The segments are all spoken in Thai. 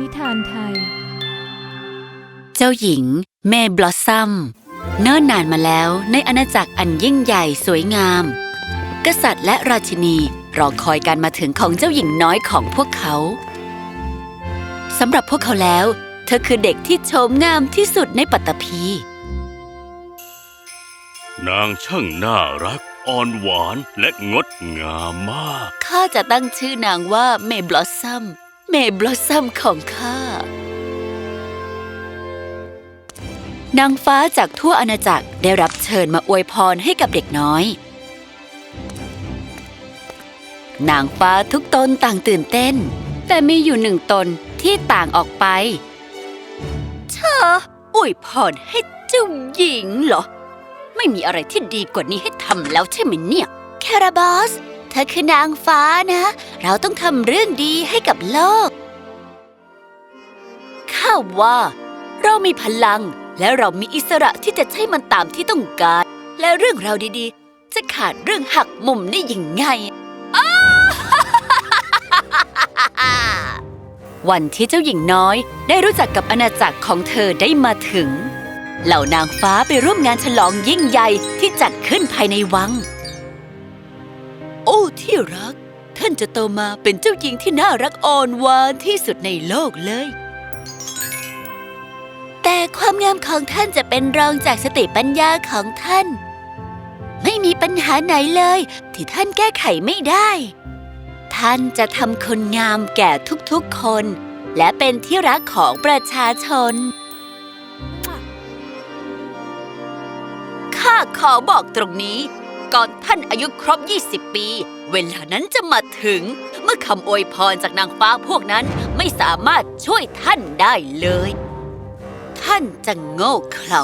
นิทานไทย เจ้าหญิง เมบลอสซัม เนิ่นนานมาแล้วในอาณาจักรอันยิ่งใหญ่สวยงาม กษัตริย์และราชินีรอคอยการมาถึงของเจ้าหญิงน้อยของพวกเขาสำหรับพวกเขาแล้ว เธอคือเด็กที่โฉมงามที่สุดในปัตตภีนางช่างน่ารักอ่อนหวานและงดงามมาก ข้าจะตั้งชื่อนางว่าเมบลอสซัม เมบลอสซัมของข้านางฟ้าจากทั่วอาณาจักรได้รับเชิญมาอวยพรให้กับเด็กน้อย นางฟ้าทุกตนต่างตื่นเต้น แต่มีอยู่หนึ่งตนที่ต่างออกไป เธออวยพรให้เจ้าหญิงเหรอ ไม่มีอะไรที่ดีกว่านี้ให้ทำแล้วใช่ไหมเนี่ย แคราบอส เธอคือนางฟ้านะ เราต้องทำเรื่องดีให้กับโลก ข้าว่า เรามีพลัง และเรามีอิสระที่จะใช้มันตามที่ต้องการ และเรื่องราวดีๆ จะขาดเรื่องหักมุมได้ยังไง วันที่เจ้าหญิงน้อยได้รู้จักกับอาณาจักรของเธอได้มาถึง เหล่านางฟ้าไปร่วมงานฉลองยิ่งใหญ่ที่จัดขึ้นภายในวัง ที่รัก ท่านจะโตมาเป็นเจ้าหญิงที่น่ารักอ่อนหวานที่สุดในโลกเลย แต่ความงามของท่านจะเป็นรองจากสติปัญญาของท่าน ไม่มีปัญหาไหนเลย ที่ท่านแก้ไขไม่ได้ ท่านจะทำคนงามแก่ทุกๆคน และเป็นที่รักของประชาชนข้าขอบอกตรงนี้ ก่อนท่านอายุครบ 20 ปี เวลานั้นจะมาถึง เมื่อคำอวยพรจากนางฟ้าพวกนั้นไม่สามารถช่วยท่านได้เลย ท่านจะโง่เขลา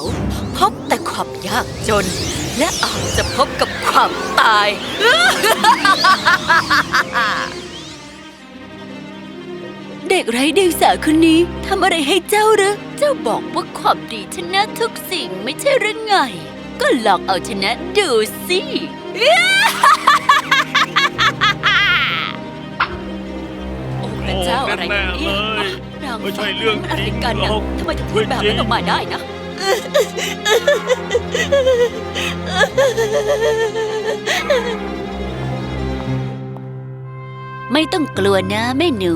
พบแต่ความยากจน และอาจจะพบกับความตาย เด็กไร้เดียงสาคนนี้ทำอะไรให้เจ้าหรือเจ้าบอกว่าความดีชนะทุกสิ่งไม่ใช่หรือไง ก็ลองเอาชนะดูสิโอ้พระเจ้าอะไรกันเนี่ยโอ้แน่ๆเลยนางไม่ใช่เรื่องอะไรจริงกันหรนะอกทำไมถึงพูดแบบนั้นออกมาได้นะไม่ต้องกลัวนะแม่หนู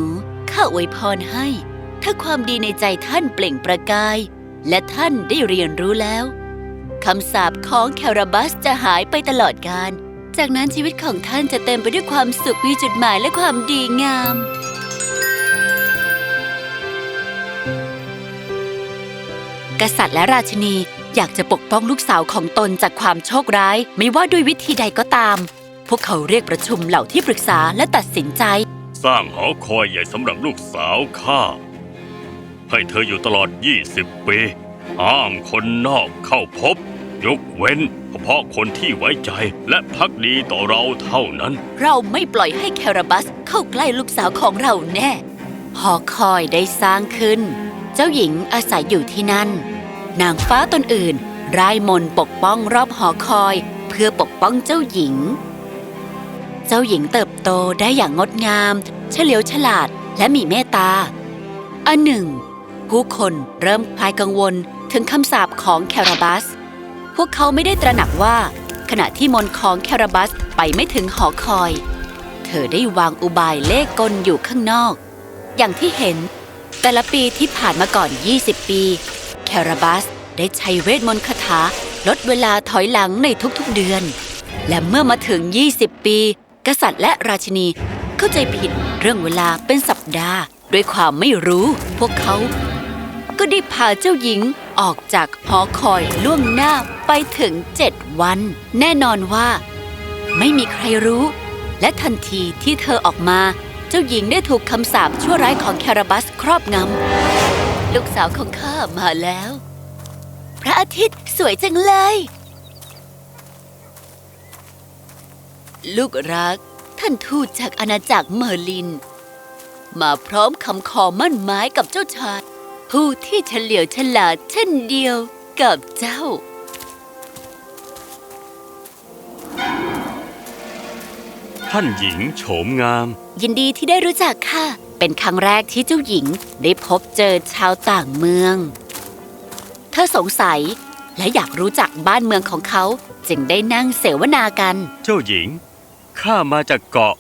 ข้าอวยพรให้ ถ้าความดีในใจท่านเปล่งประกาย และท่านได้เรียนรู้แล้ว คำสาปของแคราบัสจะหายไปตลอดกาล จากนั้นชีวิตของท่านจะเต็มไปด้วยความสุขมีจุดหมายและความดีงามกษัตริย์และราชินีอยากจะปกป้องลูกสาวของตนจากความโชคร้าย ไม่ว่าด้วยวิธีใดก็ตาม พวกเขาเรียกประชุมเหล่าที่ปรึกษาและตัดสินใจ สร้างหอคอยใหญ่สำหรับลูกสาวข้า ให้เธออยู่ตลอด 20 ปี ห้ามคนนอกเข้าพบ ยกเว้นเฉพาะคนที่ไว้ใจและพักดีต่อเราเท่านั้น เราไม่ปล่อยให้แคราบัสเข้าใกล้ลูกสาวของเราแน่ หอคอยได้สร้างขึ้น เจ้าหญิงอาศัยอยู่ที่นั่น นางฟ้าตนอื่นร่ายมนปกป้องรอบหอคอย เพื่อปกป้องเจ้าหญิง เจ้าหญิงเติบโตได้อย่างงดงาม เฉลียวฉลาดและมีเมตตา อันหนึ่ง ผู้คนเริ่มคลายกังวลถึงคำสาปของแคราบัส พวกเขาไม่ได้ตระหนักว่า ขณะที่มนของแคราบัสไปไม่ถึงหอคอย เธอได้วางอุบายเลขกลอยู่ข้างนอก อย่างที่เห็น แต่ละปีที่ผ่านมาก่อน 20 ปี แคราบัสได้ใช้เวทมนต์คาถาลดเวลาถอยหลังในทุกๆเดือน และเมื่อมาถึง 20 ปี กษัตริย์และราชินีเข้าใจผิดเรื่องเวลาเป็นสัปดาห์ ด้วยความไม่รู้ พวกเขา ก็ได้พาเจ้าหญิงออกจากหอคอยล่วงหน้าไปถึงเจ็ดวัน แน่นอนว่า ไม่มีใครรู้ และทันทีที่เธอออกมา เจ้าหญิงได้ถูกคำสาปชั่วร้ายของแคราบัสครอบงำลูกสาวของข้ามาแล้ว พระอาทิตย์สวยจังเลย ลูกรัก ท่านทูตจากอาณาจักรเมอร์ลิน มาพร้อมคำขอมั่นหมายกับเจ้าชาย ผู้ที่เฉลียวฉลาดเช่นเดียวกับเจ้า ท่านหญิงโฉมงาม ยินดีที่ได้รู้จักค่ะ เป็นครั้งแรกที่เจ้าหญิงได้พบเจอชาวต่างเมือง เธอสงสัยและอยากรู้จักบ้านเมืองของเขาจึงได้นั่งเสวนากัน เจ้าหญิง ข้ามาจากเกาะ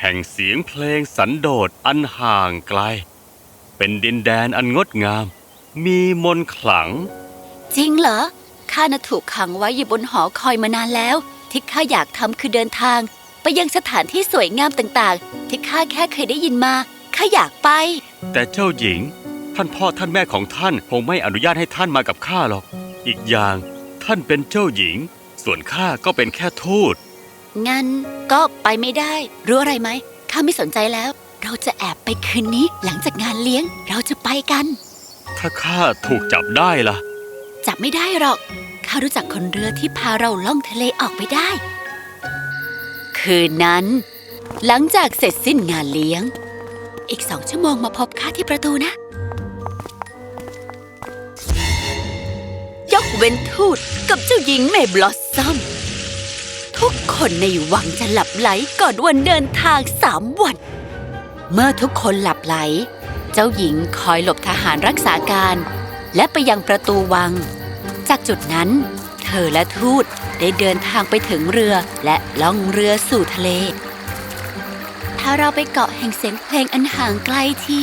แห่งเสียงเพลงสันโดษอันห่างไกล เป็นดินแดนอันงดงาม มีมนต์ขลัง จริงเหรอ ข้าน่ะถูกขังไว้อยู่บนหอคอยมานานแล้ว ที่ข้าอยากทำคือเดินทาง ไปยังสถานที่สวยงามต่างๆ ที่ข้าแค่เคยได้ยินมา ข้าอยากไป แต่เจ้าหญิง ท่านพ่อท่านแม่ของท่านคงไม่อนุญาตให้ท่านมากับข้าหรอก อีกอย่างท่านเป็นเจ้าหญิง ส่วนข้าก็เป็นแค่ทูตงั้นก็ไปไม่ได้ รู้อะไรไหมข้าไม่สนใจแล้ว เราจะแอบไปคืนนี้หลังจากงานเลี้ยงเราจะไปกัน ถ้าข้าถูกจับได้ล่ะ จับไม่ได้หรอก ข้ารู้จักคนเรือที่พาเราล่องทะเลออกไปได้ คืนนั้น หลังจากเสร็จสิ้นงานเลี้ยง อีกสองชั่วโมงมาพบข้าที่ประตูนะ ยกเว้นทูตกับเจ้าหญิงเมย์บลอสซัมทุกคนในวังจะหลับไหลก่อนวันเดินทางสามวัน เมื่อทุกคนหลับไหล เจ้าหญิงคอยหลบทหารรักษาการ และไปยังประตูวัง จากจุดนั้น เธอและทูตได้เดินทางไปถึงเรือและล่องเรือสู่ทะเล ถ้าเราไปเกาะแห่งเสียงเพลงอันห่างไกลที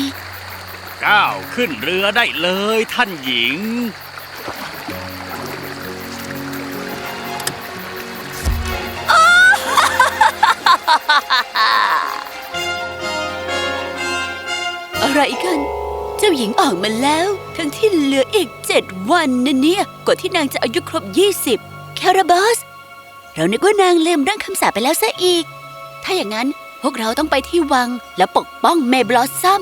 ก้าวขึ้นเรือได้เลยท่านหญิงอะไรกัน เจ้าหญิงออกมาแล้ว ทั้งที่เหลืออีกเจ็ดวันนะเนี่ย กว่าที่นางจะอายุครบ20แคราบัสเรานึกว่านางลืมเรื่องคำสาปไปแล้วซะอีก ถ้าอย่างนั้นพวกเราต้องไปที่วังและปกป้องเมย์บลอสซัม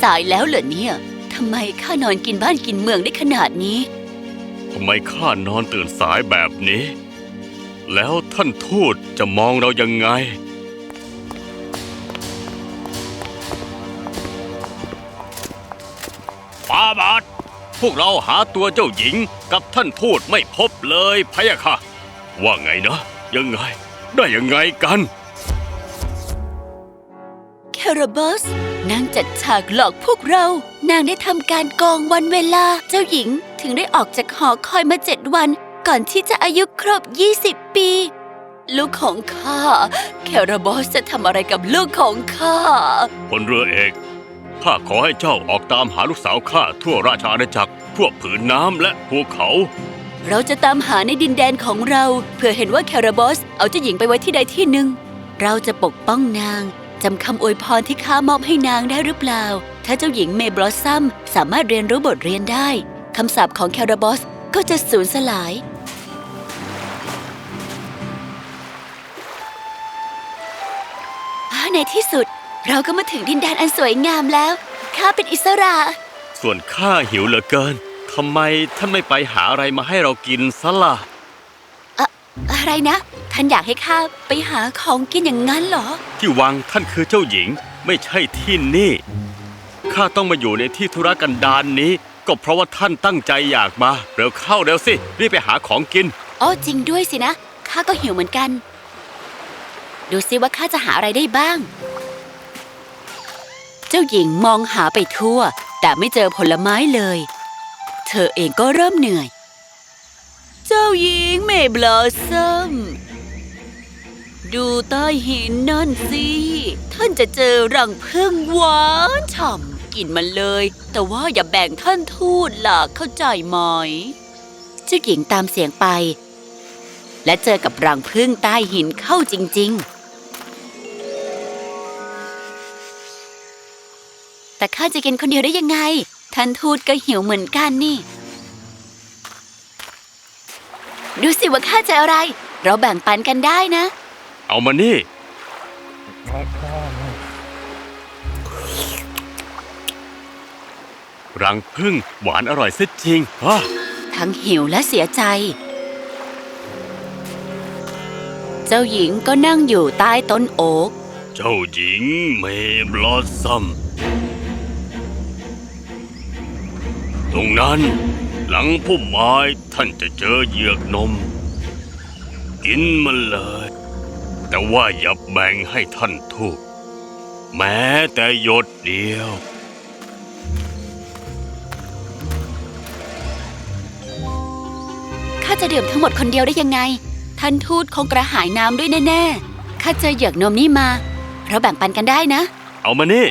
สายแล้วเหรอเนี่ย ทำไมข้านอนกินบ้านกินเมืองได้ขนาดนี้ ทำไมข้านอนตื่นสายแบบนี้ แล้วท่านทูตจะมองเรายังไง ฟาบาทพวกเราหาตัวเจ้าหญิงกับท่านทูตไม่พบเลยพะยะค่ะ ว่าไงนะ ยังไง ได้ยังไงกัน แคราบัสนางจัดฉากหลอกพวกเรา นางได้ทำการกองวันเวลาเจ้าหญิง ถึงได้ออกจากหอคอยมาเจ็ดวัน ก่อนที่จะอายุครบ 20 ปี ลูกของข้า แคราบัสจะทำอะไรกับลูกของข้า พลเรือเอก ข้าขอให้เจ้าออกตามหาลูกสาวข้าทั่วราชอาณาจักร ทั่วผืนน้ำและภูเขา เราจะตามหาในดินแดนของเราเพื่อเห็นว่าแคราบอสเอาเจ้าหญิงไปไว้ที่ใดที่หนึ่ง เราจะปกป้องนางจำคำอวยพรที่ข้ามอบให้นางได้หรือเปล่า ถ้าเจ้าหญิงเมย์บลอสซัมสามารถเรียนรู้บทเรียนได้ คำสาปของแคราบอสก็จะสูญสลายอ่าในที่สุดเราก็มาถึงดินแดนอันสวยงามแล้ว ข้าเป็นอิสระ ส่วนข้าหิวเหลือเกิน ทำไมท่านไม่ไปหาอะไรมาให้เรากินซะล่ะอะไรนะ ท่านอยากให้ข้าไปหาของกินอย่างนั้นเหรอ ที่วังท่านคือเจ้าหญิง ไม่ใช่ที่นี่ ข้าต้องมาอยู่ในที่ธุรกันดารนนี้ ก็เพราะว่าท่านตั้งใจอยากมา เร็วเข้าเร็วสิ รีบไปหาของกินอ๋อจริงด้วยสินะ ข้าก็หิวเหมือนกัน ดูสิว่าข้าจะหาอะไรได้บ้าง เจ้าหญิงมองหาไปทั่ว แต่ไม่เจอผลไม้เลย เธอเองก็เริ่มเหนื่อย เจ้าหญิงเมบลอซัมดูใต้หินนั่นสิ ท่านจะเจอรังผึ้งหวานฉ่ำ กินมันเลย แต่ว่าอย่าแบ่งท่านทูตล่ะเข้าใจไหมเจ้าหญิงตามเสียงไป และเจอกับรังผึ้งใต้หินเข้าจริง ๆ แต่ข้าจะกินคนเดียวได้ยังไง ท่านทูตก็หิวเหมือนกันนี่ ดูสิว่าข้าจะอะไร เราแบ่งปันกันได้นะ เอามานี่ รังพึ่งหวานอร่อยเสียจริงฮะทั้งหิวและเสียใจ เจ้าหญิงก็นั่งอยู่ใต้ต้นโอ๊ก เจ้าหญิงเมบลอสซัม ตรงนั้น หลังพุ่มไม้ท่านจะเจอเหยือกนม กินมันเลย แต่ว่าอย่าแบ่งให้ท่านทูตแม้แต่หยดเดียว จะดื่มทั้งหมดคนเดียวได้ยังไง ท่านทูตคงกระหายน้ำด้วยแน่ๆ ข้าเจอเหยือกนมนี่มา เราแบ่งปันกันได้นะ เอามานี่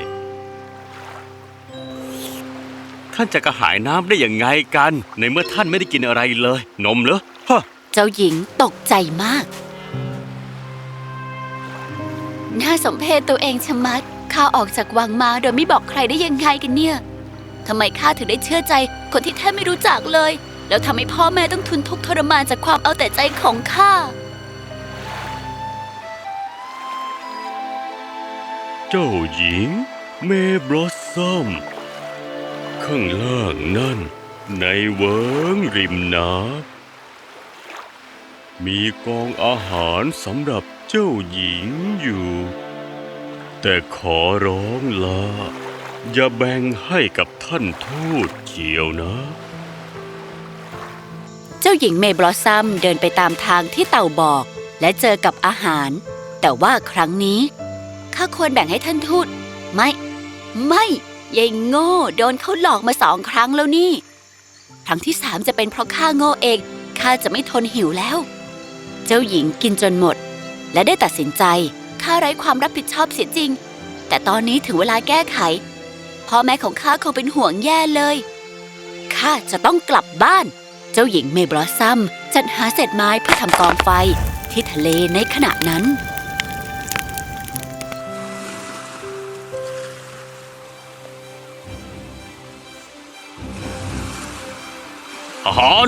ท่านจะกระหายน้ำได้อย่างไงกัน ในเมื่อท่านไม่ได้กินอะไรเลย นมเหรอฮะเจ้าหญิงตกใจมาก น่าสมเพชตัวเองชะมัด ข้าออกจากวังมาโดยไม่บอกใครได้ยังไงกันเนี่ย ทำไมข้าถึงได้เชื่อใจคนที่แทบไม่รู้จักเลย แล้วทำให้พ่อแม่ต้องทุนทุกข์ทรมานจากความเอาแต่ใจของข้า เจ้าหญิง เมบลอสซัมข้างล่างนั่น ในเวิงริมน้ำมีกองอาหารสำหรับเจ้าหญิงอยู่ แต่ขอร้องละอย่าแบ่งให้กับท่านทูตเชียวนะ จ้าหญิงเมย์บลอสซัมเดินไปตามทางที่เต่าบอก และเจอกับอาหาร แต่ว่าครั้งนี้ข้าควรแบ่งให้ท่านทูตไม่ ไม่ยายโง่โดนเขาหลอกมาสองครั้งแล้วนี่ ครั้งที่สามจะเป็นเพราะข้าโง่เองข้าจะไม่ทนหิวแล้ว เจ้าหญิงกินจนหมด และได้ตัดสินใจข้าไร้ความรับผิดชอบเสียจริง แต่ตอนนี้ถึงเวลาแก้ไขพ่อแม่ของข้าคงเป็นห่วงแย่เลยข้าจะต้องกลับบ้าน เจ้าหญิงเมย์บลอสซัมจัดหาเศษไม้เพื่อทำกองไฟที่ทะเลในขณะนั้น อาหาร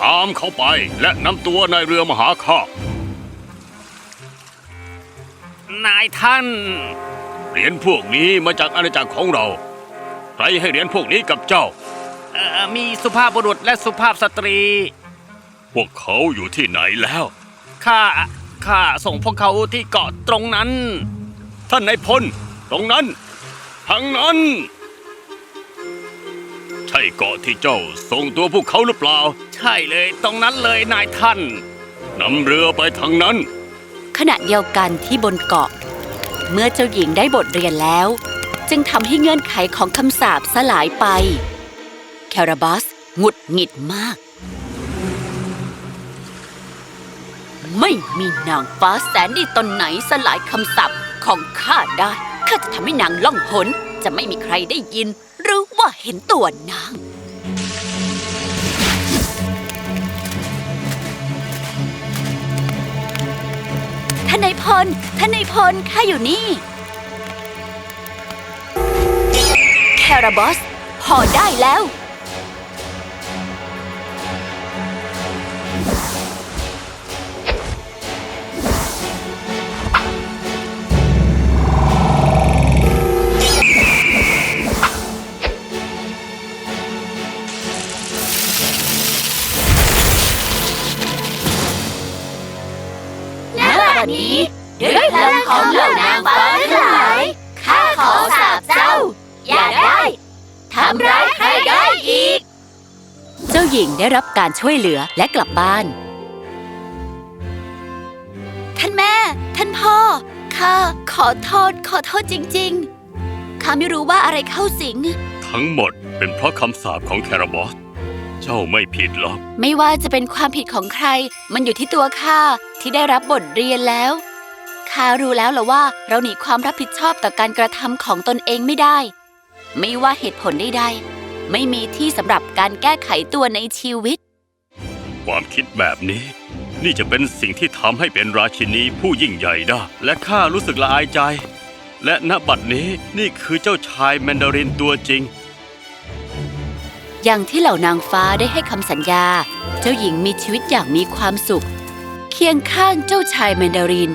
ตามเขาไปและนำตัวในายเรือมาหาข้านายท่าน เหรียญพวกนี้มาจากอาณาจักรของเรา ใครให้เหรียญพวกนี้กับเจ้า เอ่อมีสุภาพบุรุษและสุภาพสตรี พวกเขาอยู่ที่ไหนแล้ว ข้า ข้าส่งพวกเขาที่เกาะตรงนั้น ท่านนายพล ตรงนั้น ทางนั้น ใช่เกาะที่เจ้าส่งตัวพวกเขาหรือเปล่า ใช่เลยตรงนั้นเลยนายท่าน นำเรือไปทางนั้น ขณะเดียวกันที่บนเกาะ เมื่อเจ้าหญิงได้บทเรียนแล้ว จึงทำให้เงื่อนไขของคำสาปสลายไป แคราบัสหงุดหงิดมาก ไม่มีนางฟ้าแสนดีตนไหนสลายคำสาปของข้าได้ ข้าจะทำให้นางล่องหนจะไม่มีใครได้ยิน หรือว่าเห็นตัวนางท่านนายพลท่านนายพลข้าอยู่นี่ แคราบอสพอได้แล้ว ได้รับการช่วยเหลือและกลับบ้าน ท่านแม่ ท่านพ่อข้าขอโทษขอโทษจริง ๆข้าไม่รู้ว่าอะไรเข้าสิง ทั้งหมดเป็นเพราะคำสาปของแคราบอส เจ้าไม่ผิดหรอก ไม่ว่าจะเป็นความผิดของใคร มันอยู่ที่ตัวข้าที่ได้รับบทเรียนแล้วข้ารู้แล้วเหรอว่าเราหนีความรับผิดชอบต่อการกระทำของตนเองไม่ได้ ไม่ว่าเหตุผลใดๆ ไม่มีที่สำหรับการแก้ไขตัวในชีวิต ความคิดแบบนี้ นี่จะเป็นสิ่งที่ทำให้เป็นราชินีผู้ยิ่งใหญ่ได้ และข้ารู้สึกละอายใจ และณบัดนี้นี่คือเจ้าชายแมนดารินตัวจริง อย่างที่เหล่านางฟ้าได้ให้คำสัญญา เจ้าหญิงมีชีวิตอย่างมีความสุข เคียงข้างเจ้าชายแมนดาริน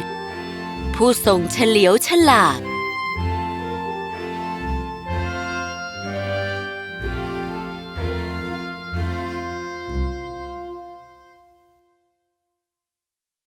ผู้ทรงเฉลียวฉลาด